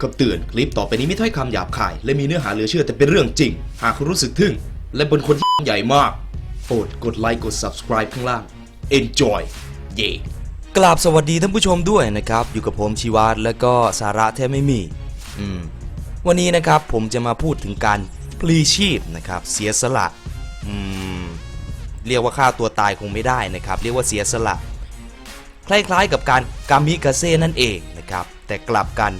คำเตือนคลิปต่อไปนี้ไม่ถ้อยคำหยาบคาย และมีเนื้อหาเหลือเชื่อแต่เป็นเรื่องจริง หากคุณรู้สึกทึ่ง และเป็นคนที่ใหญ่มากโปรดกดไลค์กด subscribe ข้างล่าง enjoy เย่กราบสวัสดีท่านผู้ชมด้วยนะครับ อยู่กับผมชีวัตและก็สาระแทบไม่มี อืม วันนี้นะครับผมจะมาพูดถึงการพลีชีพนะครับ เสียสละอืมเรียกว่าฆ่าตัวตายคงไม่ได้นะครับ เรียกว่าเสียสละ คล้ายๆกับการกามิกาเซ่นั่นเองนะครับ แต่กลับกัน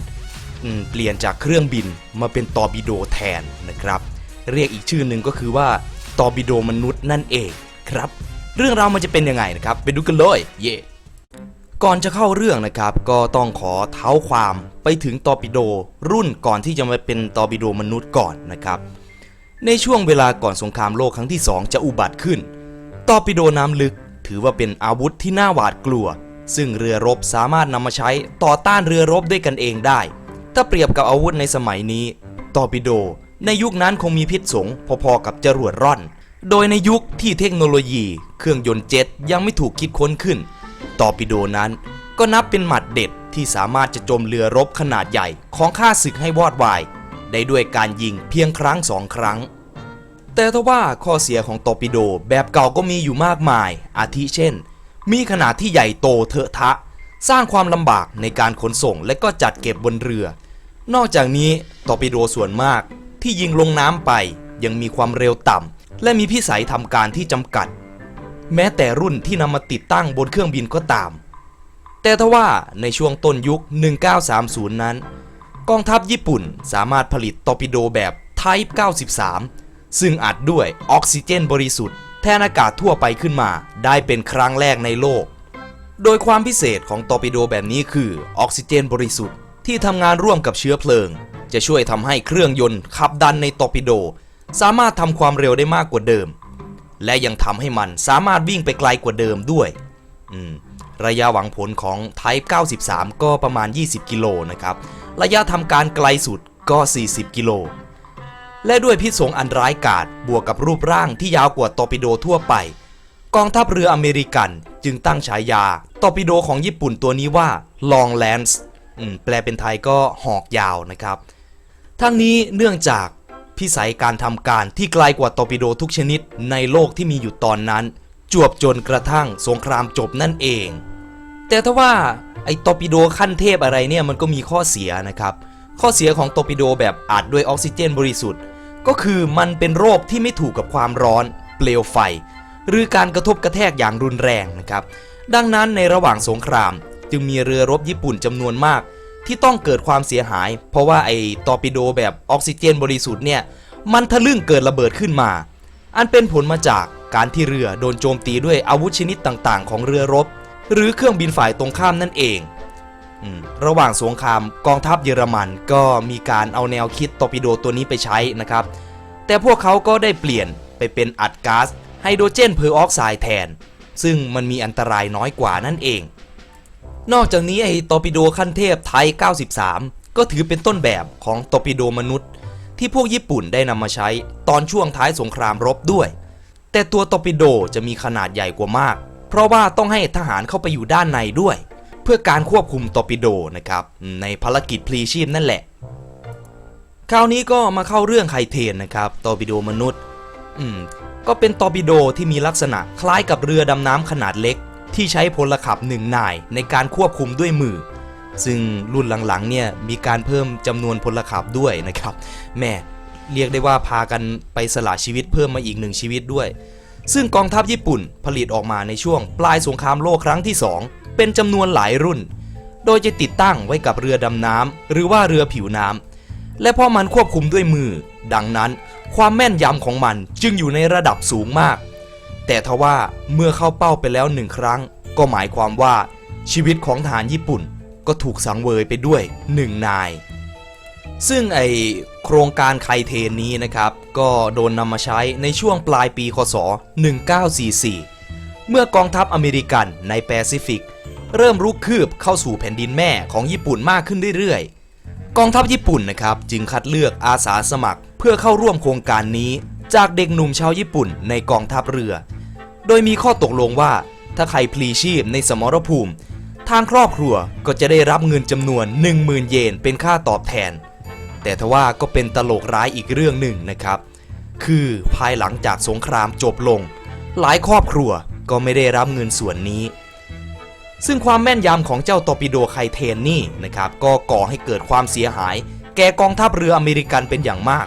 เปลี่ยนจากเครื่องบินมาเป็นตอร์ปิโดแทนนะครับ เรียกอีกชื่อหนึ่งก็คือว่าตอร์ปิโดมนุษย์นั่นเองครับ เรื่องราวมันจะเป็นยังไงนะครับไปดูกันเลยเย่ก่อนจะเข้าเรื่องนะครับ ก็ต้องขอเท้าความไปถึงตอร์ปิโดรุ่นก่อนที่จะมาเป็นตอร์ปิโดมนุษย์ก่อนนะครับในช่วงเวลาก่อนสงครามโลกครั้งที่ 2 จะอุบัติขึ้น ตอร์ปิโดน้ำลึกถือว่าเป็นอาวุธที่น่าหวาดกลัว ซึ่งเรือรบสามารถนำมาใช้ต่อต้านเรือรบด้วยกันเองได้ ถ้าเปรียบกับอาวุธในสมัยนี้ ตอร์ปิโด ในยุคนั้นคงมีพิษสงพอๆกับจรวดร่อน โดยในยุคที่เทคโนโลยี เครื่องยนต์เจ็ตยังไม่ถูกคิดค้นขึ้น ตอร์ปิโดนั้น ก็นับเป็นหมัดเด็ดที่สามารถจะจมเรือรบขนาดใหญ่ของข้าศึกให้วอดวาย ได้ด้วยการยิงเพียงครั้งสองครั้ง แต่ทว่าข้อเสียของตอร์ปิโดแบบเก่าก็มีอยู่มากมาย อาทิเช่น มีขนาดที่ใหญ่โตเถอะทะ สร้างความลำบากในการขนส่งและก็จัดเก็บบนเรือ นอกจากนี้ตอร์ปิโดส่วนมากที่ยิงลงน้ำไปยังมีความเร็วต่ำและมีพิสัยทำการที่จำกัด แม้แต่รุ่นที่นำมาติดตั้งบนเครื่องบินก็ตาม แต่ทว่าในช่วงต้นยุค 1930 นั้น กองทัพญี่ปุ่นสามารถผลิตตอร์ปิโดแบบ Type 93 ซึ่งอัดด้วยออกซิเจนบริสุทธิ์แทนอากาศทั่วไปขึ้นมาได้เป็นครั้งแรกในโลก โดยความพิเศษของตอร์ปิโดแบบนี้คือออกซิเจนบริสุทธิ์ ที่ทำงานร่วมกับเชื้อเพลิง จะช่วยทำให้เครื่องยนต์ขับดันในตอร์ปิโด สามารถทำความเร็วได้มากกว่าเดิม และยังทำให้มันสามารถวิ่งไปไกลกว่าเดิมด้วยระยะหวังผลของ Type 93 ก็ประมาณ 20 กิโลนะครับ ระยะทำการไกลสุดก็ 40 กิโล และด้วยพิษสงอันร้ายกาจบวกกับรูปร่างที่ยาวกว่าตอร์ปิโดทั่วไป กองทัพเรืออเมริกันจึงตั้งฉายาตอร์ปิโดของญี่ปุ่นตัวนี้ว่า Long Lance แปลเป็นไทยก็หอกยาวนะครับ ทั้งนี้เนื่องจากพิสัยการทำการที่ไกลกว่าตอร์ปิโดทุกชนิดในโลกที่มีอยู่ตอนนั้น จวบจนกระทั่งสงครามจบนั่นเอง แต่ถ้าว่าไอ้ตอร์ปิโดขั้นเทพอะไรเนี่ยมันก็มีข้อเสียนะครับ ข้อเสียของตอร์ปิโดแบบอัดด้วยออกซิเจนบริสุทธิ์ ก็คือมันเป็นโรคที่ไม่ถูกกับความร้อน เปลวไฟ หรือการกระทบกระแทกอย่างรุนแรงนะครับ ดังนั้นในระหว่างสงคราม จึงมีเรือรบญี่ปุ่นจำนวนมาก ที่ต้องเกิดความเสียหาย เพราะว่าไอ้ตอร์ปิโดแบบออกซิเจนบริสุทธิ์เนี่ยมันทะลึ่งเกิดระเบิดขึ้นมา อันเป็นผลมาจากการที่เรือโดนโจมตีด้วยอาวุธชนิดต่างๆ ของเรือรบ หรือเครื่องบินฝ่ายตรงข้ามนั่นเองอระหว่างสงครามกองทัพเยอรมันก็มีการเอาแนวคิดตอร์ปิโดตัวนี้ไปใช้นะครับ แต่พวกเขาก็ได้เปลี่ยนไปเป็นอัดก๊าซไฮโดรเจนเพอร์ออกไซด์แทน ซึ่งมันมีอันตรายน้อยกว่านั่นเอง นอกจากนี้ไอ้ตอร์ปิโดขั้นเทพไทย 93 ก็ถือเป็นต้นแบบของตอร์ปิโดมนุษย์ ที่พวกญี่ปุ่นได้นำมาใช้ตอนช่วงท้ายสงครามรบด้วย แต่ตัวตอร์ปิโดจะมีขนาดใหญ่กว่ามาก เพราะว่าต้องให้ทหารเข้าไปอยู่ด้านในด้วย เพื่อการควบคุมตอร์ปิโดนะครับในภารกิจพลีชีพนั่นแหละ คราวนี้ก็มาเข้าเรื่องไคเทนนะครับตอร์ปิโดมนุษย์ อืมก็เป็นตอร์ปิโดที่มีลักษณะคล้ายกับเรือดำน้ำขนาดเล็ก ที่ใช้พลขับหนึ่งนายในการควบคุมด้วยมือ ซึ่งรุ่นหลังๆเนี่ยมีการเพิ่มจำนวนพลขับด้วยนะครับแม่เรียกได้ว่าพากันไปสละชีวิตเพิ่มมาอีกหนึ่งชีวิตด้วย ซึ่งกองทัพญี่ปุ่นผลิตออกมาในช่วงปลายสงครามโลกครั้งที่ 2 เป็นจำนวนหลายรุ่น โดยจะติดตั้งไว้กับเรือดำน้ำหรือว่าเรือผิวน้ำและเพราะมันควบคุมด้วยมือ ดังนั้น ความแม่นยำของมันจึงอยู่ในระดับสูงมาก แต่ทว่าเมื่อเข้าเป้าไปแล้วหนึ่งครั้ง ก็หมายความว่าชีวิตของทหารญี่ปุ่นก็ถูกสังเวยไปด้วยหนึ่งนาย ซึ่งไอโครงการไคเทนนี้นะครับ ก็โดนนำมาใช้ในช่วงปลายปีคศ 1944 เมื่อกองทัพอเมริกันในแปซิฟิก เริ่มรุกคืบเข้าสู่แผ่นดินแม่ของญี่ปุ่นมากขึ้นเรื่อยๆ กองทัพญี่ปุ่นนะครับจึงคัดเลือกอาสาสมัครเพื่อเข้าร่วมโครงการนี้จากเด็กหนุ่มชาวญี่ปุ่นในกองทัพเรือ โดยมีข้อตกลงว่า ถ้าใครพลีชีพในสมรภูมิ ทางครอบครัวก็จะได้รับเงินจำนวน 10,000 เยนเป็นค่าตอบแทน แต่ทว่าก็เป็นตลกร้ายอีกเรื่องหนึ่งนะครับ คือภายหลังจากสงครามจบลง หลายครอบครัวก็ไม่ได้รับเงินส่วนนี้ ซึ่งความแม่นยำของเจ้าตอปิโดไคเทนนี่นะครับก็ก่อให้เกิดความเสียหาย แก่กองทัพเรืออเมริกันเป็นอย่างมาก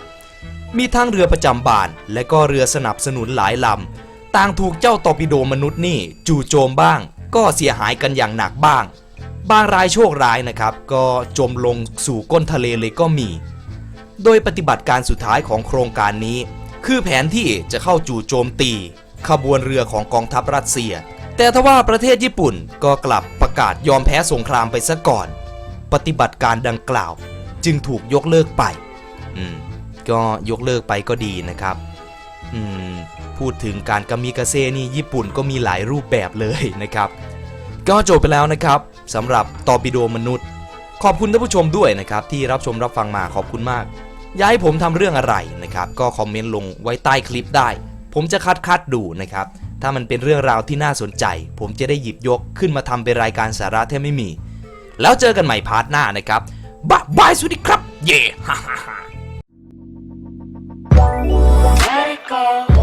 มีทั้งเรือประจำบานและก็เรือสนับสนุนหลายลำ ต่างถูกเจ้าตอปิโดมนุษย์นี่จู่โจมบ้าง ก็เสียหายกันอย่างหนักบ้าง บางรายโชคร้ายนะครับ ก็จมลงสู่ก้นทะเลเลยก็มี โดยปฏิบัติการสุดท้ายของโครงการนี้ คือแผนที่จะเข้าจู่โจมตี ขบวนเรือของกองทัพรัสเซีย แต่ทว่าประเทศญี่ปุ่นก็กลับประกาศยอมแพ้สงครามไปซะก่อน ปฏิบัติการดังกล่าว จึงถูกยกเลิกไป อืมก็ยกเลิกไปก็ดีนะครับ อืมพูดถึงการกามิกาเซ่นี่ญี่ปุ่นก็มีหลายรูปแบบเลยนะครับ ก็จบไปแล้วนะครับสำหรับตอปิโดมนุษย์ ขอบคุณท่านผู้ชมด้วยนะครับ ที่รับชมรับฟังมาขอบคุณมากอยากให้ผมทำเรื่องอะไรนะครับ ก็คอมเมนต์ลงไว้ใต้คลิปได้ ผมจะคัดคัดดูนะครับ ถ้ามันเป็นเรื่องราวที่น่าสนใจ ผมจะได้หยิบยกขึ้นมาทำเป็นรายการสาระแทบไม่มี แล้วเจอกันใหม่พาร์ทหน้านะครับบ๊ายบายสวัสดีครับ เย่ Let it call.